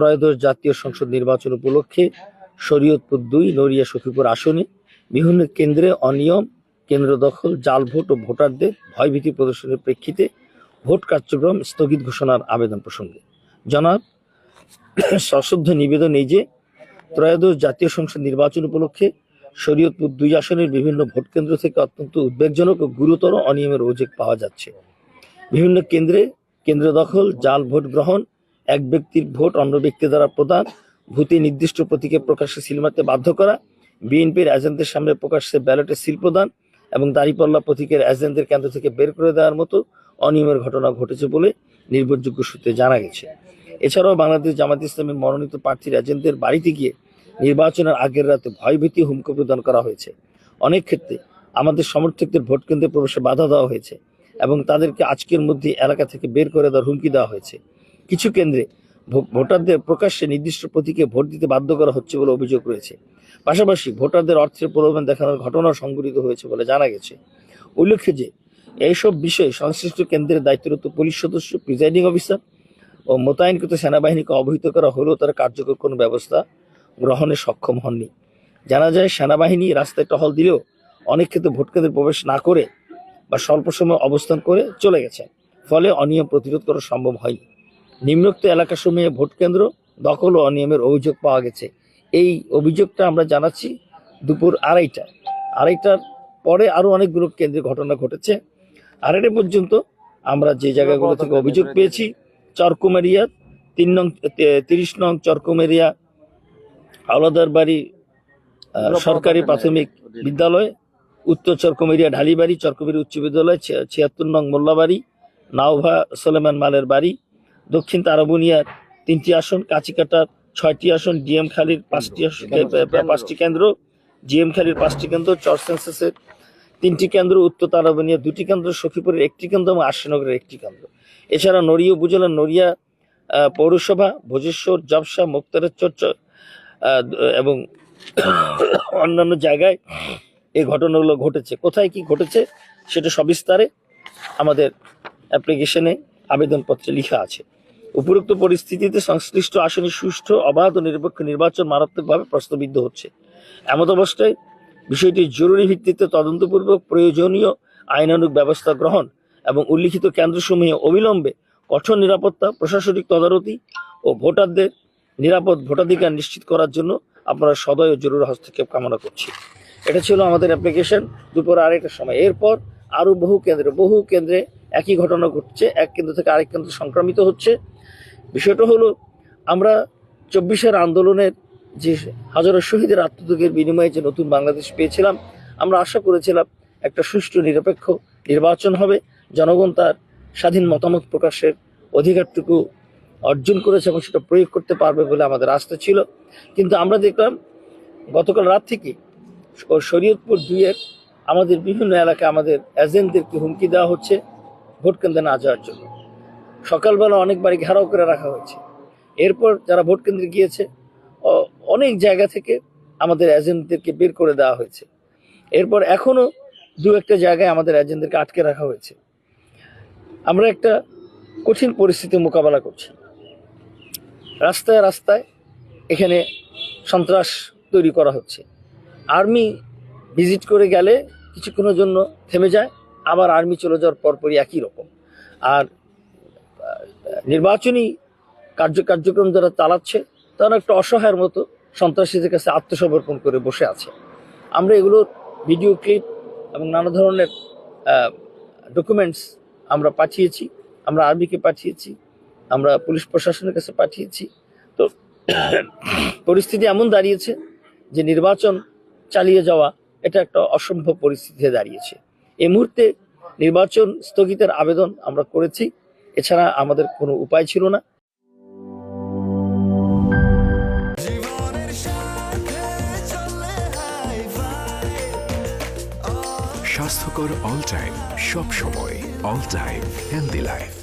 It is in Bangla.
ত্রয়োদশ জাতীয় সংসদ নির্বাচন উপলক্ষে শরীয়তপুর দুই, নড়িয়া সখীপুর আসনে বিভিন্ন কেন্দ্রে অনিয়ম, কেন্দ্র দখল, জাল ভোট ও ভোটারদের ভয়ভীতি প্রদর্শনের প্রেক্ষিতে ভোট কার্যক্রম স্থগিত ঘোষণার আবেদন প্রসঙ্গে। জনাব সশ্রদ্ধ নিবেদন এই যে, ত্রয়োদশ জাতীয় সংসদ নির্বাচন উপলক্ষে শরীয়তপুর দুই আসনের বিভিন্ন ভোট কেন্দ্র থেকে অত্যন্ত উদ্বেগজনক ও গুরুতর অনিয়মের অভিযোগ পাওয়া যাচ্ছে। বিভিন্ন কেন্দ্রে কেন্দ্র দখল, জাল ভোট গ্রহণ এক ব্যক্তির ভোট অন্য ব্যক্তি দ্বারা প্রদান, ভূতে নির্দিষ্ট প্রতীকে প্রকাশ্যে সিল মারতে বাধ্য করা, বিএনপির এজেন্টদের সামনে প্রকাশ্যে ব্যালটে সিল প্রদান এবং দাঁড়িপাল্লা প্রতীকের এজেন্টদের কেন্দ্র থেকে বের করে দেওয়ার মতো অনিয়মের ঘটনা ঘটেছে বলে নির্ভরযোগ্য সূত্রে জানা গেছে। এছাড়াও বাংলাদেশ জামাত ইসলামের মনোনীত প্রার্থীর এজেন্টদের বাড়িতে গিয়ে নির্বাচনের আগের রাতে ভয়ভীতি হুমকি প্রদান করা হয়েছে। অনেক ক্ষেত্রে আমাদের সমর্থকদের ভোট কেন্দ্রে প্রবেশে বাধা দেওয়া হয়েছে এবং তাদেরকে আজকের মধ্যে এলাকা থেকে বের করে দেওয়ার হুমকি দেওয়া হয়েছে। কিছু কেন্দ্রে ভোটারদের প্রকাশ্যে নির্দিষ্ট প্রতীকে ভোট দিতে বাধ্য করা হচ্ছে বলে অভিযোগ রয়েছে। পাশাপাশি ভোটারদের অর্থের প্রলোভন দেখানোর ঘটনাও সংঘটিত হয়েছে বলে জানা গেছে। উল্লেখ্য যে, এইসব বিষয়ে সংশ্লিষ্ট কেন্দ্রের দায়িত্বরত পুলিশ সদস্য, প্রিজাইডিং অফিসার ও মোতায়েনকৃত সেনাবাহিনীকে অবহিত করা হলেও তারা কার্যকর কোনো ব্যবস্থা গ্রহণে সক্ষম হননি। জানা যায়, সেনাবাহিনী রাস্তায় টহল দিলেও অনেক ক্ষেত্রে ভোট কেন্দ্রে প্রবেশ না করে বা স্বল্প সময় অবস্থান করে চলে গেছে। ফলে অনিয়ম প্রতিরোধ করা সম্ভব হয়নি। নিম্নোক্ত এলাকাসমূহে ভোট কেন্দ্র দখল ও অনিয়মের অভিযোগ পাওয়া গেছে। এই অভিযোগটা আমরা জানাচ্ছি দুপুর আড়াইটা আড়াইটার পরে আরও অনেকগুলো কেন্দ্রে ঘটনা ঘটেছে। আড়াইটা পর্যন্ত আমরা যে জায়গাগুলো থেকে অভিযোগ পেয়েছি চরকুমারিয়া তিন নং তিরিশ নং চরকুমারিয়া আলাদার বাড়ি সরকারি প্রাথমিক বিদ্যালয় উত্তর চরকুমারিয়া ঢালিবাড়ি চরকুমারি উচ্চ বিদ্যালয় ছিয়াত্তর নং মোল্লাবাড়ি নাওভা সোলেমান মালের বাড়ি দক্ষিণ তারাবুনিয়ার তিনটি আসন কাছিকাটার ছয়টি আসন ডিএম খালির পাঁচটি আসন পাঁচটি কেন্দ্র জিএম খালির পাঁচটি কেন্দ্র চর সেন্সাসের তিনটি কেন্দ্র উত্তর তারাবুনিয়া দুটি কেন্দ্র সখীপুরের একটি কেন্দ্র এবং আশিনগরের একটি কেন্দ্র। এছাড়া নড়িয়া উপজেলার নড়িয়া পৌরসভা ভোজেশ্বর জবসা মুক্তারেশ্বর এবং অন্যান্য জায়গায় এই ঘটনাগুলো ঘটেছে। কোথায় কি ঘটেছে সেটা সবিস্তারে আমাদের অ্যাপ্লিকেশনে আবেদনপত্রে লিখা আছে। উপরোক্ত পরিস্থিতিতে সংশ্লিষ্ট আসনে সুষ্ঠু, অবাধ ও নিরপেক্ষ নির্বাচন মারাত্মকভাবে প্রশ্নবিদ্ধ হচ্ছে। এমত অবস্থায় বিষয়টি জরুরি ভিত্তিতে তদন্তপূর্বক প্রয়োজনীয় আইনানুগ ব্যবস্থা গ্রহণ এবং উল্লিখিত কেন্দ্রসমূহে অবিলম্বে কঠোর নিরাপত্তা, প্রশাসনিক তদারকি ও ভোটারদের নিরাপদ ভোটাধিকার নিশ্চিত করার জন্য আপনারা সদয় ও জরুরি হস্তক্ষেপ কামনা করছি। এটা ছিল আমাদের অ্যাপ্লিকেশন দুপুর আড়াইটার সময়। এরপর আরও বহু কেন্দ্রে বহু কেন্দ্রে একই ঘটনা ঘটছে। এক কেন্দ্র থেকে আরেক কেন্দ্র সংক্রামিত হচ্ছে। বিষয়টা হলো, আমরা চব্বিশের আন্দোলনের যে হাজারো শহীদের আত্মত্যাগের বিনিময়ে যে নতুন বাংলাদেশ পেয়েছিলাম, আমরা আশা করেছিলাম একটা সুষ্ঠু, নিরপেক্ষ নির্বাচন হবে। জনগণ তার স্বাধীন মতামত প্রকাশের অধিকারটুকু অর্জন করেছে এবং সেটা প্রয়োগ করতে পারবে বলে আমাদের আস্থা ছিল। কিন্তু আমরা দেখলাম, গতকাল রাত থেকে শরীয়তপুর দুইয়ের আমাদের বিভিন্ন এলাকায় আমাদের এজেন্টদেরকে হুমকি দেওয়া হচ্ছে ভোট কেন্দ্রে না যাওয়ার জন্য। সকালবেলা অনেকবারই ঘেরাও করে রাখা হয়েছে। এরপর যারা ভোট কেন্দ্রে গিয়েছে অনেক জায়গা থেকে আমাদের এজেন্টদেরকে বের করে দেওয়া হয়েছে। এরপর এখনও দু একটা জায়গায় আমাদের এজেন্টদেরকে আটকে রাখা হয়েছে। আমরা একটা কঠিন পরিস্থিতি মোকাবেলা করছি। রাস্তায় রাস্তায় এখানে সন্ত্রাস তৈরি করা হচ্ছে। আর্মি ভিজিট করে গেলে কিছুক্ষণের জন্য থেমে যায়, আবার আর্মি চলে যাওয়ার পরপরই একই রকম। আর নির্বাচনী কার্য কার্যক্রম যারা চালাচ্ছে, তারা একটা অসহায়ের মতো সন্ত্রাসীদের কাছে আত্মসমর্পণ করে বসে আছে। আমরা এগুলোর ভিডিও ক্লিপ এবং নানা ধরনের ডকুমেন্টস আমরা পাঠিয়েছি, আমরা আর্মিকে পাঠিয়েছি, আমরা পুলিশ প্রশাসনের কাছে পাঠিয়েছি। তো পরিস্থিতি এমন দাঁড়িয়েছে যে নির্বাচন চালিয়ে যাওয়া এটা একটা অসম্ভব পরিস্থিতিতে দাঁড়িয়েছে। এই মুহূর্তে নির্বাচন স্থগিতের আবেদন আমরা করেছি। এছাড়া আমাদের কোনো উপায় ছিল না। স্বাস্থ্যকর অল টাইম, সব সময় অল টাইম হেলদি লাইফ।